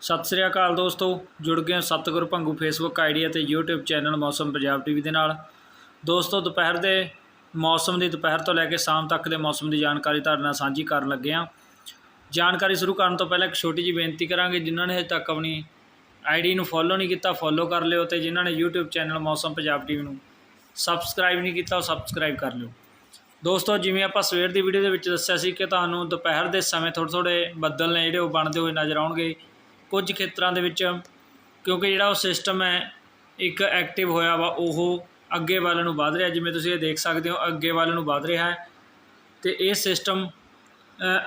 ਸਤਿ ਸ੍ਰੀ ਅਕਾਲ ਦੋਸਤੋ, ਜੁੜ ਗਏ ਹੋ ਸਤਿਗੁਰ ਭੰਗੂ ਫੇਸਬੁੱਕ ਆਈਡੀ ਅਤੇ YouTube channel Mausam Punjab TV ਦੇ ਨਾਲ। ਦੋਸਤੋ, ਦੁਪਹਿਰ ਦੇ ਮੌਸਮ ਦੀ ਦੁਪਹਿਰ ਤੋਂ ਲੈ ਕੇ ਸ਼ਾਮ ਤੱਕ ਦੇ ਮੌਸਮ ਦੀ ਜਾਣਕਾਰੀ ਤੁਹਾਡੇ ਨਾਲ ਸਾਂਝੀ ਕਰਨ ਲੱਗੇ ਹਾਂ। ਜਾਣਕਾਰੀ ਸ਼ੁਰੂ ਕਰਨ ਤੋਂ ਪਹਿਲਾਂ ਇੱਕ ਛੋਟੀ ਜਿਹੀ ਬੇਨਤੀ ਕਰਾਂਗੇ, ਜਿਨ੍ਹਾਂ ਨੇ ਹਜੇ ਤੱਕ ਆਪਣੀ ਆਈਡੀ ਨੂੰ ਫੋਲੋ ਨਹੀਂ ਕੀਤਾ ਫੋਲੋ ਕਰ ਲਿਓ ਤੇ ਜਿਨ੍ਹਾਂ ਨੇ YouTube channel Mausam Punjab TV ਨੂੰ ਸਬਸਕ੍ਰਾਈਬ ਨਹੀਂ ਕੀਤਾ, ਉਹ ਸਬਸਕ੍ਰਾਈਬ ਕਰ ਲਿਓ। ਦੋਸਤੋ, ਜਿਵੇਂ ਆਪਾਂ ਸਵੇਰ ਦੀ ਵੀਡੀਓ ਦੇ ਵਿੱਚ ਦੱਸਿਆ ਸੀ ਕਿ ਤੁਹਾਨੂੰ ਦੁਪਹਿਰ ਦੇ ਸਮੇਂ ਥੋੜ੍ਹੇ ਥੋੜ੍ਹੇ ਬੱਦਲ ਨੇ ਜਿਹੜੇ ਉਹ ਬਣਦੇ ਹੋਏ ਨਜ਼ਰ ਆਉਣਗੇ। ਕੁਝ ਖੇਤਰਾਂ ਦੇ ਵਿੱਚ, ਕਿਉਂਕਿ ਜਿਹੜਾ ਉਹ ਸਿਸਟਮ ਹੈ, ਇੱਕ ਐਕਟਿਵ ਹੋਇਆ ਵਾ, ਉਹ ਅੱਗੇ ਵੱਲ ਨੂੰ ਵਧ ਰਿਹਾ। ਜਿਵੇਂ ਤੁਸੀਂ ਇਹ ਦੇਖ ਸਕਦੇ ਹੋ, ਅੱਗੇ ਵੱਲ ਨੂੰ ਵਧ ਰਿਹਾ ਹੈ। ਤੇ ਇਹ ਸਿਸਟਮ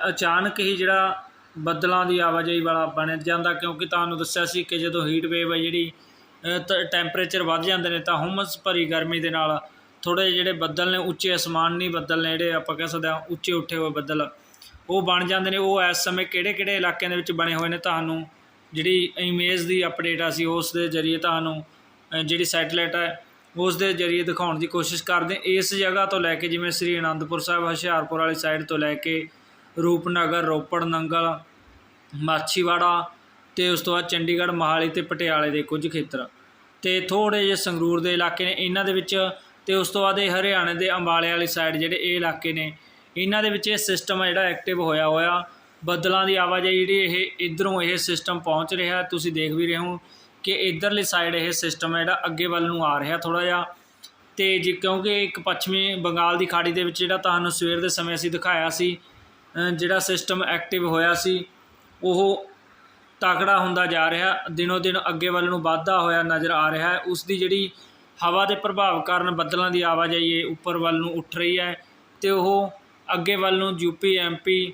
ਅਚਾਨਕ ਹੀ ਜਿਹੜਾ ਬੱਦਲਾਂ ਦੀ ਆਵਾਜਾਈ ਵਾਲਾ ਬਣ ਜਾਂਦਾ, ਕਿਉਂਕਿ ਤੁਹਾਨੂੰ ਦੱਸਿਆ ਸੀ ਕਿ ਜਦੋਂ ਹੀਟ ਵੇਵ ਹੈ ਜਿਹੜੀ ਟੈਂਪਰੇਚਰ ਵੱਧ ਜਾਂਦੇ ਨੇ, ਤਾਂ ਹੁਮਸ ਭਰੀ ਗਰਮੀ ਦੇ ਨਾਲ ਥੋੜੇ ਜਿਹੜੇ ਬੱਦਲ ਨੇ, ਉੱਚੇ ਅਸਮਾਨੀ ਬੱਦਲ ਨੇ, ਜਿਹੜੇ ਆਪਾਂ ਕਹਿ ਸਕਦੇ ਹਾਂ, ਉੱਚੇ ਉੱਠੇ ਹੋਏ ਬੱਦਲ, ਉਹ ਬਣ ਜਾਂਦੇ ਨੇ। ਉਹ ਇਸ ਸਮੇਂ ਕਿਹੜੇ ਕਿਹੜੇ ਇਲਾਕਿਆਂ ਦੇ ਵਿੱਚ ਬਣੇ ਹੋਏ ਨੇ, ਤੁਹਾਨੂੰ ਜਿਹੜੀ ਇਮੇਜ ਦੀ ਅਪਡੇਟ ਆ ਸੀ ਉਸ ਦੇ ਜ਼ਰੀਏ ਤੁਹਾਨੂੰ ਜਿਹੜੀ ਸੈਟਲਾਈਟ ਹੈ ਉਸ ਦੇ ਜ਼ਰੀਏ ਦਿਖਾਉਣ ਦੀ ਕੋਸ਼ਿਸ਼ ਕਰਦੇ ਇਸ ਜਗ੍ਹਾ ਤੋਂ ਲੈ ਕੇ ਜਿਵੇਂ ਸ੍ਰੀ ਅਨੰਦਪੁਰ ਸਾਹਿਬ, ਹੁਸ਼ਿਆਰਪੁਰ ਵਾਲੀ ਸਾਈਡ ਤੋਂ ਲੈ ਕੇ ਰੂਪਨਗਰ, ਰੋਪੜ, ਨੰਗਲ, ਮਾਛੀਵਾੜਾ ਤੇ ਉਸ ਤੋਂ ਬਾਅਦ ਚੰਡੀਗੜ੍ਹ, ਮੋਹਾਲੀ ਤੇ ਪਟਿਆਲੇ ਦੇ ਕੁਝ ਖੇਤਰ। ਤੇ ਥੋੜੇ ਜਿਹੇ ਸੰਗਰੂਰ ਦੇ ਇਲਾਕੇ ਨੇ ਇਹਨਾਂ ਦੇ ਵਿੱਚ ਤੇ ਉਸ ਤੋਂ ਬਾਅਦ ਇਹ ਹਰਿਆਣੇ ਦੇ ਅੰਬਾਲੇ ਵਾਲੀ ਸਾਈਡ ਜਿਹੜੇ ਇਹ ਇਲਾਕੇ ਨੇ, ਇਹਨਾਂ ਦੇ ਵਿੱਚ ਇਹ ਸਿਸਟਮ ਜਿਹੜਾ ਐਕਟਿਵ ਹੋਇਆ ਹੋਇਆ। ਬੱਦਲਾਂ ਦੀ ਆਵਾਜਾਈ ਜਿਹੜੀ ਇਹ ਇਧਰੋਂ ਇਹ ਸਿਸਟਮ ਪਹੁੰਚ ਰਿਹਾ ਤੁਸੀਂ ਦੇਖ ਵੀ ਰਹੇ ਹੋ ਕਿ ਇਧਰਲੀ ਸਾਈਡ ਇਹ ਸਿਸਟਮ ਹੈ ਜਿਹੜਾ ਅੱਗੇ ਵੱਲ ਨੂੰ ਆ ਰਿਹਾ ਥੋੜਾ ਜਿਹਾ। ਤੇ ਜੇ ਕਿਉਂਕਿ ਇੱਕ ਪੱਛਮੀ ਬੰਗਾਲ ਦੀ ਖਾੜੀ ਦੇ ਵਿੱਚ ਜਿਹੜਾ ਤੁਹਾਨੂੰ ਸਵੇਰ ਦੇ ਸਮੇਂ ਅਸੀਂ ਦਿਖਾਇਆ ਸੀ ਜਿਹੜਾ ਸਿਸਟਮ ਐਕਟਿਵ ਹੋਇਆ ਸੀ, ਉਹ ਤਕੜਾ ਹੁੰਦਾ ਜਾ ਰਿਹਾ। ਦਿਨੋ ਦਿਨ ਅੱਗੇ ਵੱਲ ਨੂੰ ਵੱਧਦਾ ਹੋਇਆ ਨਜ਼ਰ ਆ ਰਿਹਾ ਹੈ। ਉਸ ਦੀ ਜਿਹੜੀ ਹਵਾ ਦੇ ਪ੍ਰਭਾਵ ਕਾਰਨ ਬੱਦਲਾਂ ਦੀ ਆਵਾਜਾਈ ਇਹ ਉੱਪਰ ਵੱਲ ਨੂੰ ਉੱਠ ਰਹੀ ਹੈ ਤੇ ਉਹ ਅੱਗੇ ਵੱਲ ਨੂੰ ਯੂਪੀ ਐਮਪੀ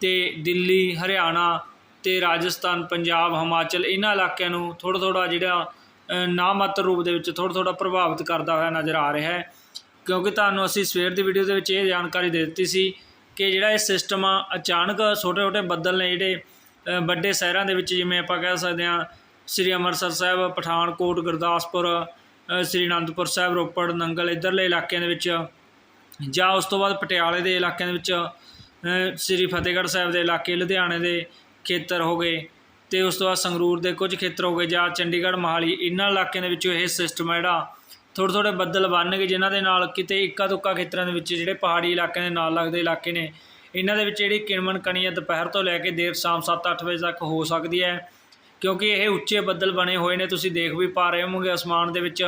ਤੇ ਦਿੱਲੀ ਹਰਿਆਣਾ ਅਤੇ ਰਾਜਸਥਾਨ ਪੰਜਾਬ ਹਿਮਾਚਲ ਇਹਨਾਂ ਇਲਾਕਿਆਂ ਨੂੰ ਥੋੜ੍ਹਾ ਥੋੜ੍ਹਾ ਜਿਹੜਾ ਅ, ਨਾਮਾਤਰ ਰੂਪ ਦੇ ਵਿੱਚ ਥੋੜ੍ਹਾ ਥੋੜ੍ਹਾ ਪ੍ਰਭਾਵਿਤ ਕਰਦਾ ਹੋਇਆ ਨਜ਼ਰ ਆ ਰਿਹਾ ਹੈ। ਕਿਉਂਕਿ ਤੁਹਾਨੂੰ ਅਸੀਂ ਸਵੇਰ ਦੀ ਵੀਡੀਓ ਦੇ ਵਿੱਚ ਇਹ ਜਾਣਕਾਰੀ ਦੇ ਦਿੱਤੀ ਸੀ ਕਿ ਜਿਹੜਾ ਇਹ ਸਿਸਟਮ ਆ ਅਚਾਨਕ ਛੋਟੇ ਛੋਟੇ ਬੱਦਲ ਨੇ ਜਿਹੜੇ ਵੱਡੇ ਸ਼ਹਿਰਾਂ ਦੇ ਵਿੱਚ ਜਿਵੇਂ ਆਪਾਂ ਕਹਿ ਸਕਦੇ ਹਾਂ ਸ੍ਰੀ ਅੰਮ੍ਰਿਤਸਰ ਸਾਹਿਬ ਪਠਾਨਕੋਟ ਗੁਰਦਾਸਪੁਰ ਸ੍ਰੀ ਅਨੰਦਪੁਰ ਸਾਹਿਬ ਰੋਪੜ ਨੰਗਲ ਇੱਧਰਲੇ ਇਲਾਕਿਆਂ ਦੇ ਵਿੱਚ ਜਾਂ ਉਸ ਤੋਂ ਬਾਅਦ ਪਟਿਆਲੇ ਦੇ ਇਲਾਕਿਆਂ ਦੇ ਵਿੱਚ ਸ੍ਰੀ ਫਤਿਹਗੜ੍ਹ ਸਾਹਿਬ ਦੇ ਇਲਾਕੇ ਲੁਧਿਆਣੇ ਦੇ ਖੇਤਰ ਹੋ ਗਏ ਅਤੇ ਉਸ ਤੋਂ ਬਾਅਦ ਸੰਗਰੂਰ ਦੇ ਕੁਝ ਖੇਤਰ ਹੋ ਗਏ, ਜਾਂ ਚੰਡੀਗੜ੍ਹ, ਮੋਹਾਲੀ ਇਹਨਾਂ ਇਲਾਕਿਆਂ ਦੇ ਵਿੱਚੋਂ ਇਹ ਸਿਸਟਮ ਹੈ ਜਿਹੜਾ ਥੋੜ੍ਹੇ ਥੋੜ੍ਹੇ ਬੱਦਲ ਬਣ ਗਏ ਜਿਨ੍ਹਾਂ ਦੇ ਨਾਲ ਕਿਤੇ ਇੱਕਾ ਦੁੱਕਾ ਖੇਤਰਾਂ ਦੇ ਵਿੱਚ ਜਿਹੜੇ ਪਹਾੜੀ ਇਲਾਕਿਆਂ ਦੇ ਨਾਲ ਲੱਗਦੇ ਇਲਾਕੇ ਨੇ ਇਹਨਾਂ ਦੇ ਵਿੱਚ ਜਿਹੜੀ ਕਿਣਮਣ ਕਣੀ ਹੈ ਦੁਪਹਿਰ ਤੋਂ ਲੈ ਕੇ ਦੇਰ ਸ਼ਾਮ 7-8 ਵਜੇ ਤੱਕ ਹੋ ਸਕਦੀ ਹੈ, ਕਿਉਂਕਿ ਇਹ ਉੱਚੇ ਬੱਦਲ ਬਣੇ ਹੋਏ ਨੇ, ਤੁਸੀਂ ਦੇਖ ਵੀ ਪਾ ਰਹੇ ਹੋਵੋਗੇ ਅਸਮਾਨ ਦੇ ਵਿੱਚ,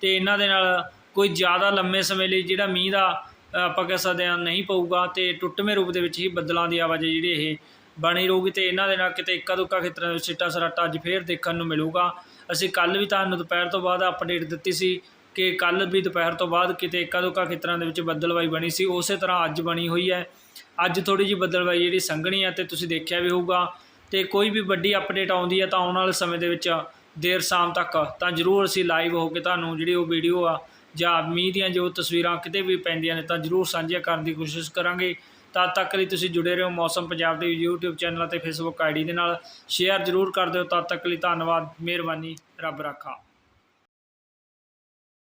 ਤੇ ਇਹਨਾਂ ਦੇ ਨਾਲ ਕੋਈ ਜ਼ਿਆਦਾ ਲੰਮੇ ਸਮੇਂ ਲਈ ਜਿਹੜਾ ਮੀਂਹ ਦਾ ਆਪਾਂ ਕਹਿ ਸਕਦੇ ਹਾਂ ਨਹੀਂ ਪਊਗਾ ਤੇ ਟੁੱਟਵੇਂ ਰੂਪ ਦੇ ਵਿੱਚ ਹੀ ਬੱਦਲਾਂ ਦੀ ਆਵਾਜਾਈ ਜਿਹੜੀ ਇਹ ਬਣੀ ਰਹੂਗੀ ਤੇ ਇਹਨਾਂ ਦੇ ਨਾਲ ਕਿਤੇ ਇੱਕਾ ਦੁੱਕਾ ਖੇਤਰਾਂ ਵਿੱਚ ਛਿੱਟਾ ਸਰਾਟਾ ਅੱਜ ਫੇਰ ਦੇਖਣ ਨੂੰ ਮਿਲੂਗਾ। ਅਸੀਂ ਕੱਲ ਵੀ ਤੁਹਾਨੂੰ ਦੁਪਹਿਰ ਤੋਂ ਬਾਅਦ ਅਪਡੇਟ ਦਿੱਤੀ ਸੀ ਕਿ ਕੱਲ ਵੀ ਦੁਪਹਿਰ ਤੋਂ ਬਾਅਦ ਕਿਤੇ ਇੱਕਾ ਦੁੱਕਾ ਖੇਤਰਾਂ ਦੇ ਵਿੱਚ ਬੱਦਲਵਾਈ ਬਣੀ ਸੀ, ਉਸੇ ਤਰ੍ਹਾਂ ਅੱਜ ਬਣੀ ਹੋਈ ਹੈ। ਅੱਜ ਥੋੜੀ ਜਿਹੀ ਬੱਦਲਵਾਈ ਜਿਹੜੀ ਸੰਘਣੀ ਹੈ ਤੇ ਤੁਸੀਂ ਦੇਖਿਆ ਵੀ ਹੋਊਗਾ ਤੇ ਕੋਈ ਵੀ ਵੱਡੀ ਅਪਡੇਟ ਆਉਂਦੀ ਹੈ ਤਾਂ ਆਉਣ ਵਾਲੇ ਸਮੇਂ ਦੇ ਵਿੱਚ ਦੇਰ ਸ਼ਾਮ ਤੱਕ ਤਾਂ ਜ਼ਰੂਰ ਅਸੀਂ ਲਾਈਵ ਹੋ ਕੇ ਤੁਹਾਨੂੰ ਜਿਹੜੀ ਉਹ ਵੀਡੀਓ ਆ ਜਾਂ ਮੀਂਹ ਦੀਆਂ ਜੋ ਤਸਵੀਰਾਂ ਕਿਤੇ ਵੀ ਪੈਂਦੀਆਂ ਨੇ ਤਾਂ ਜ਼ਰੂਰ ਸਾਂਝੀਆਂ ਕਰਨ ਦੀ ਕੋਸ਼ਿਸ਼ ਕਰਾਂਗੇ। ਤਦ ਤੱਕ ਲਈ ਤੁਸੀਂ ਜੁੜੇ ਰਹੋ ਮੌਸਮ ਪੰਜਾਬ ਦੇ YouTube ਚੈਨਲ ਅਤੇ Facebook ਆਈਡੀ ਦੇ ਨਾਲ। ਸ਼ੇਅਰ ਜ਼ਰੂਰ ਕਰ ਦਿਓ। ਤਦ ਤੱਕ ਲਈ ਧੰਨਵਾਦ। ਮਿਹਰਬਾਨੀ। ਰੱਬ ਰਾਖਾ।